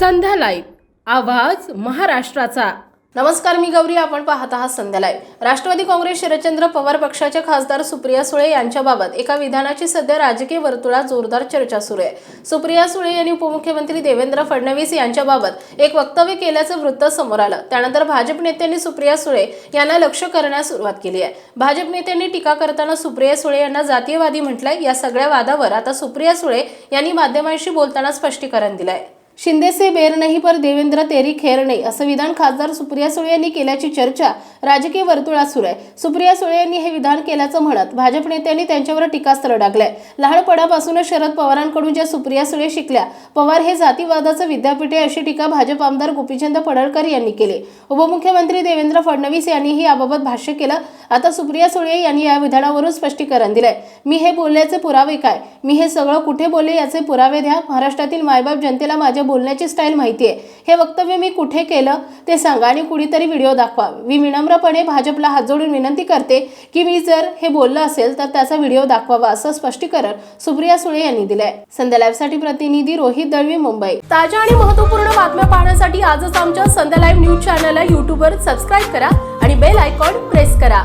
संध्या live आवाज महाराष्ट्राचा. नमस्कार मी गौरी. आपण पाहत आहात संध्या लाईव्ह राष्ट्रवादी काँग्रेस शरदचंद्र पवार पक्षाच्या खासदार सुप्रिया सुळे यांच्याबाबत एका विधानाची सध्या राजकीय वर्तुळात जोरदार चर्चा सुरू आहे. सुप्रिया सुळे यांनी उपमुख्यमंत्री देवेंद्र फडणवीस यांच्याबाबत एक वक्तव्य केल्याचं वृत्त समोर आलं. त्यानंतर भाजप नेत्यांनी सुप्रिया सुळे यांना लक्ष करण्यास सुरुवात केली आहे. भाजप नेत्यांनी टीका करताना सुप्रिया सुळे यांना जातीयवादी म्हटलंय. या सगळ्या वादावर आता सुप्रिया सुळे यांनी माध्यमांशी बोलताना स्पष्टीकरण दिलंय. शिंदे से बेर नाही पर देवेंद्र तेरी खेर नाही असं विधान खासदार सुप्रिया सुळे यांनी केल्याची चर्चा राजकीय वर्तुळात सुरू आहे. सुप्रिया सुळे यांनी हे विधान केल्याचं म्हणत भाजप नेत्यांनी त्यांच्यावर टीकास्त्र डागलंय. लहानपणापासूनच शरद पवारांकडून ज्या सुप्रिया सुळे शिकल्या पवार हे जातीवादाचं विद्यापीठ आहे अशी टीका भाजप आमदार गोपीचंद पडळकर यांनी केली. उपमुख्यमंत्री देवेंद्र फडणवीस यांनीही याबाबत भाष्य केलं. आता सुप्रिया सुळे यांनी या विधानावरून स्पष्टीकरण दिलंय. मी हे बोलण्याचे पुरावे काय? मी हे सगळं कुठे बोलले याचे पुरावे द्या. महाराष्ट्रातील मायबाप जनतेला माझ्या बोलण्याची स्टाईल माहिती आहे. हे वक्तव्य मी कुठे केलं? ते सांगा आणि कुणीतरी व्हिडिओ दाखवा. मी विनम्रपणे भाजपला हात जोडून विनंती करते की मी जर हे बोललं असेल तर त्याचा व्हिडिओ दाखवावा असं स्पष्टीकरण सुप्रिया सुळे यांनी दिलंय. संध्या लाईव्हसाठी प्रतिनिधी रोहित दळवी मुंबई. ताज्या आणि महत्त्वपूर्ण बातम्या पाहण्यासाठी आजच आमच्या संध्या लाईव्ह न्यूज चॅनलला यूट्यूबवर सबस्क्राईब करा. आणि बेल आयकॉन प्रेस करा.